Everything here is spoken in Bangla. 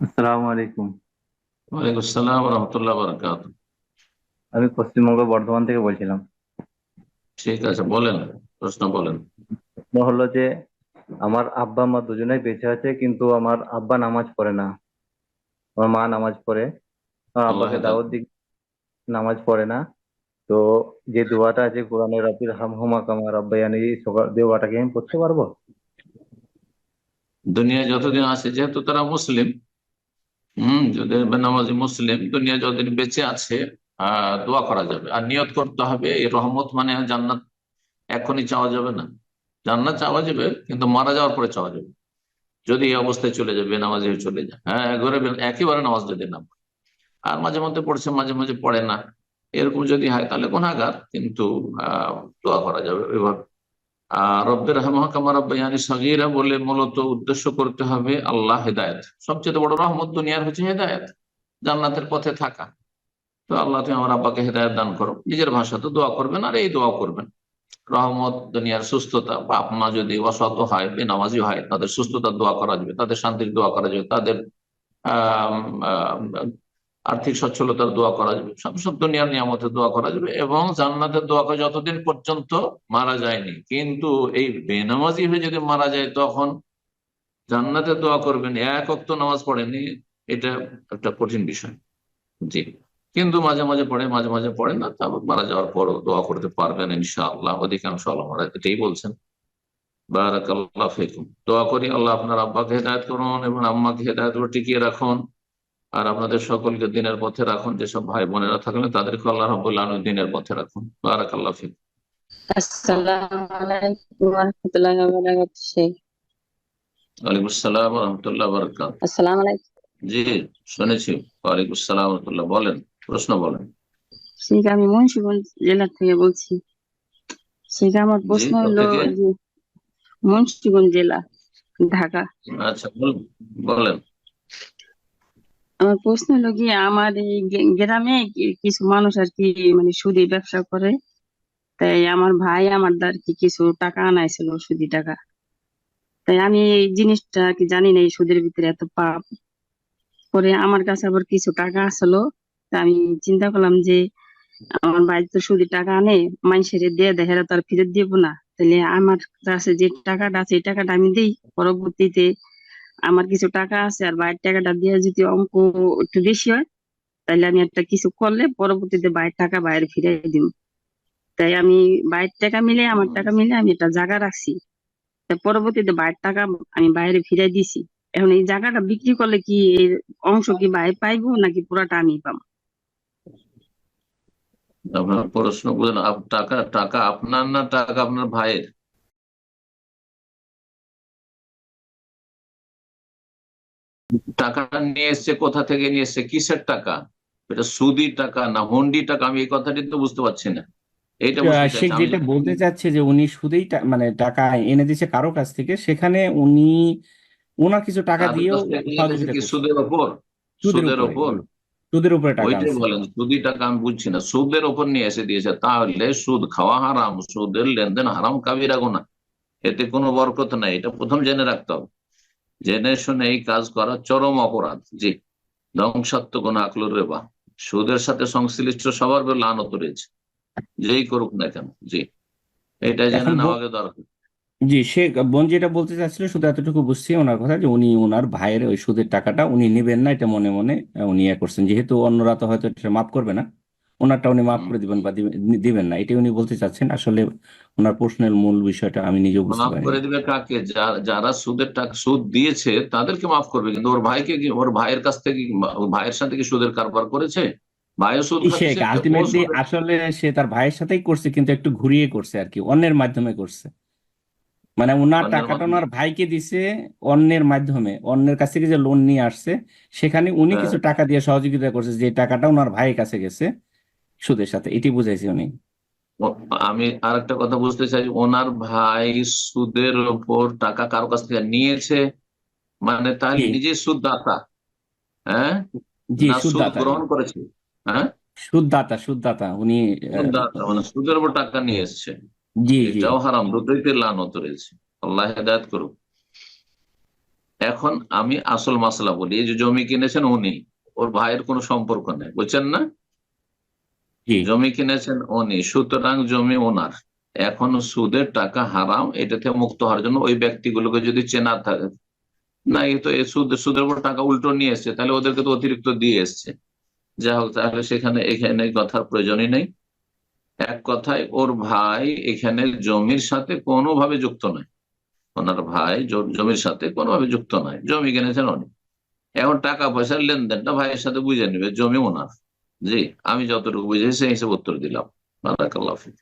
আসসালামু আলাইকুম। ওয়ালাইকুম আসসালাম রহমতুল্লাহ বারাকাত আমি পশ্চিমবঙ্গ বর্ধমান থেকে বলছিলাম। ঠিক আছে বলেন প্রশ্ন বলেন। প্রশ্ন হলো যে আমার আব্বা মা দুজনেই বেঁচে আছে কিন্তু আমার আব্বা নামাজ পড়ে না। আমার মা নামাজ পড়ে। আমার আব্বাকে দাওয়াত দিক নামাজ পড়ে না। তো যে দোয়াটা আছে কোরআনের কোরআনে রাব্বির হামহুমা কামা রাব্বায়ানি সগা- দোয়াটাকে আমি পড়তে পারব? দুনিয়া যতদিন আছে যেহেতু তারা মুসলিম হম, যদি বেনামাজি মুসলিম, দুনিয়া যতদিন বেঁচে আছে, আহ, দোয়া করা যাবে। আর নিয়ত করতে হবে, এই রহমত মানে জান্নাত এখনই চাওয়া যাবে না। জান্নাত চাওয়া যাবে, কিন্তু মারা যাওয়ার পরে চাওয়া যাবে। যদি এই অবস্থায় চলে যাবে বেনামাজি চলে যায়। হ্যাঁ বে- একেবারে নামাজ যদি না আর মাঝে মধ্যে পড়ছে, মাঝে মাঝে পড়ে না। এরকম যদি হয়, তাহলে গুনাহগার কিন্তু, আহ, দোয়া করা যাবে। আর রব্বের হামহাকামা রব্বায়ানি সগীরা বলে মূলত উদ্দেশ্য করতে হবে আল্লাহ হেদায়েত। সবচেয়ে বড় রহমত দুনিয়ার হচ্ছে হেদায়েত, জান্নাতের পথে থাকা। তো আল্লাহ তুমি আমার আব্বাকে হেদায়েত দান করো। নিজের ভাষাতে দোয়া করবেন, আর এই দোয়া করবেন। রহমত দুনিয়ার সুস্থতা, বাপ মা যদি অসত হয়, বেনামাজি হয়, তাদের সুস্থতার দোয়া করা যাবে, তাদের শান্তির দোয়া করা যাবে, তাদের আহ আর্থিক সচ্ছলতার দোয়া করা যাবে। সব দুনিয়ার নিয়ামতের দোয়া করা যাবে এবং জান্নাতের দোয়া করা যতদিন পর্যন্ত মারা যায়নি, কিন্তু এই বেনামাজি হয়ে যদি মারা যায় তখন জান্নাতের দোয়া করবেন, এক অক্ত নামাজ পড়েনি এটা একটা কঠিন বিষয়। জি। কিন্তু মাঝে মাঝে পড়ে, মাঝে মাঝে পড়ে না তারপর মারা যাওয়ার পরও দোয়া করতে পারবেন ইনশাআল্লাহ, অধিকাংশ আলমারা এটাই বলছেন। বারাকাল্লাহ ফিকুম। দোয়া করি আল্লাহ আপনার আব্বাকে হেদায়ত করুন এবং আম্মাকে হেদায়ত টিকিয়ে রাখুন। আর আপনাদের সকলকে দিনের পথে রাখুন যেসব ভাই বোনেরা থাকলেন তাদেরকে আল্লাহ রাবুল্লাহ দিনের পথে রাখুন। রহমতুল্লাহি ওয়া বারাকাতুহু। ওয়ালাইকুম আসসালাম রহমতুল্লাহ বারাকাত আসসালামু আলাইকুম। জি শুনেছি। ওয়ালাইকুম আসসালাম রহমতুল্লাহ বলেন প্রশ্ন বলেন। শেখ আমি মুন্সিগঞ্জ জেলা থেকে বলছি। শেখ আমার প্রশ্ন হলো মুন্সিগঞ্জ জেলা ঢাকা। আচ্ছা বলেন। আমার প্রশ্ন হলো কি আমার এই গ্রামে কিছু মানুষ আর কি মানে সুদি ব্যবসা করে? তাই আমার ভাই আমার দ্বার কি কিছু টাকা আনাইছিল সুদি টাকা? তাই আমি এই জিনিসটা কি জানি না এই সুদের ভিতরে এত পাপ। পরে আমার কাছে আবার কিছু টাকা আসলো। তা আমি চিন্তা করলাম যে আমার ভাই তো সুদি টাকা আনে, মানুষের দিয়ে হেরা তো আর ফেরত দিব না। তাহলে আমার কাছে যে টাকাটা আছে, এই টাকাটা আমি দিই। পরবর্তীতে আমার কিছু টাকা আছে আর বাইরের টাকাটা দিয়ে যদি অঙ্ক একটু বেশি হয়, তাহলে আমি একটা কিছু করলে পরবর্তীতে বাইরের টাকা বাইরে ফিরিয়ে দিব। তাই আমি বাইরের টাকা মিলে, আমার টাকা মিলে আমি একটা জায়গা রাখছি। পরবর্তীতে বাইরের টাকা আমি বাইরে ফিরিয়ে দিছি। এখন এই জায়গাটা বিক্রি করলে কি এর অংশ কি বাইরে পাইবো নাকি পুরাটা আমি পাবো? আপনার প্রশ্ন বুঝলেন টাকা টাকা আপনার না টাকা আপনার ভাইয়ের? টাকাটা নিয়ে এসছে কোথা থেকে নিয়ে এসছে কিসের টাকা? এটা সুদি টাকা না হুন্ডি টাকা? আমি এই কথাটি তো বুঝতে পারছি না। এইটা শেখ যেটা বলতে চাচ্ছে যে উনি সুদেই মানে টাকা এনে দিয়েছে কারও কাছ থেকে সেখানে উনি ওনার কিছু টাকা দিয়েও সুদের ওপর? সুদের ওপর? সুদের উপরে টাকা ওইটাই বলেন সুদি টাকা আমি বুঝছি না। সুদের ওপর নিয়ে এসে দিয়েছে তাহলে সুদ খাওয়া হারাম সুদের লেনদেন হারাম কাবিরা গুনাহ। এতে কোনো বরকত নাই। এটা প্রথম জেনে রাখতে হবে। জেনে শুনে এই কাজ করা চরম অপরাধ। জি ধ্বংসাত্মক আকলুর রেবা সুদের সাথে সংশ্লিষ্ট সবার লানত রয়েছে। যেই করুক না কেন জি। এটা জেনে নেওয়া দরকার। জি সে বোন যেটা বলতে চাচ্ছিল শুধু এতটুকু বুঝছি ওনার কথা যে উনি ওনার ভাইয়ের ওই সুদের টাকাটা উনি নেবেন না এটা মনে মনে উনি ইয়ে করছেন। যেহেতু অন্যরা তো হয়তো এটা মাফ করবে না। ওনারটা উনি মাফ করে দিবেন বা দিবেন না। এটাই উনি বলতে চাচ্ছেন। আসলে ওনার প্রশ্নের মূল বিষয়টা আমি নিজেও বুঝতে পারিনি। করে দিবে কাকে? যারা সুদের টাকা সুদ দিয়েছে তাদেরকে মাফ করবে। কিন্তু ওর ভাইকে কি ওর ভাইয়ের কাছ থেকে ভাইয়ের সাথে কি সুদের কারবার করেছে? ভাইও সুদ ও আলটিমেটলি আসলে সে তার ভাইয়ের সাথেই করছে কিন্তু একটু ঘুরিয়ে করছে আর কি। অন্যের মাধ্যমে করছে। মানে ওনার টাকাটা ওনার ভাইকে দিছে অন্যের মাধ্যমে। অন্যের কাছ থেকে যে লোন নিয়ে আসছে সেখানে উনি হ্যাঁ। কিছু টাকা দিয়ে সহযোগিতা করছে যে টাকাটা ওনার ভাইয়ের কাছে গেছে। সুদের সাথে এটি বুঝাইছি উনি আমি আর একটা কথা বুঝতে চাই ওনার ভাই সুদের ওপর টাকা কারও কাছ থেকে নিয়েছে? মানে তাহলে জি। নিজে সুদদাতা হ্যাঁ? জি সুদ সুদদাতা। গ্রহণ করেছে হ্যাঁ? সুদদাতা সুদদাতা উনি সুদদাতা মানে সুদের উপর টাকা নিয়ে এসছে। জি এটাও হারাম দুটোইতে লানত রয়েছে। আল্লাহ হেদায়ত করুক। এখন আমি আসল মাসলা বলি এই যে জমি কিনেছেন উনি ওর ভাইয়ের কোনো সম্পর্ক নেই বুঝছেন না? জমি কিনেছেন উনি, সুতরাং জমি ওনার। এখন সুদের টাকা হারাম, এটা থেকে মুক্ত হওয়ার জন্য ওই ব্যক্তিগুলোকে যদি চেনা থাকে না এই তো সুদ, সুদের উপর টাকা উল্টো নিয়ে এসছে, তাহলে ওদেরকে তো অতিরিক্ত দিয়ে এসছে। যা হোক, তাহলে সেখানে, এখানে কথার প্রয়োজনই নেই। এক কথায়, ওর ভাই এখানে জমির সাথে কোনোভাবে যুক্ত নয়। ওনার ভাই জমির সাথে কোনোভাবে যুক্ত নয়। জমি কিনেছেন উনি। এখন টাকা পয়সার লেনদেনটা ভাইয়ের সাথে বুঝে নেবে, জমি ওনার। জি আমি যতটুকু বুঝেছি সেই হিসেবে উত্তর দিলাম বারাকাল্লাহ ফিক।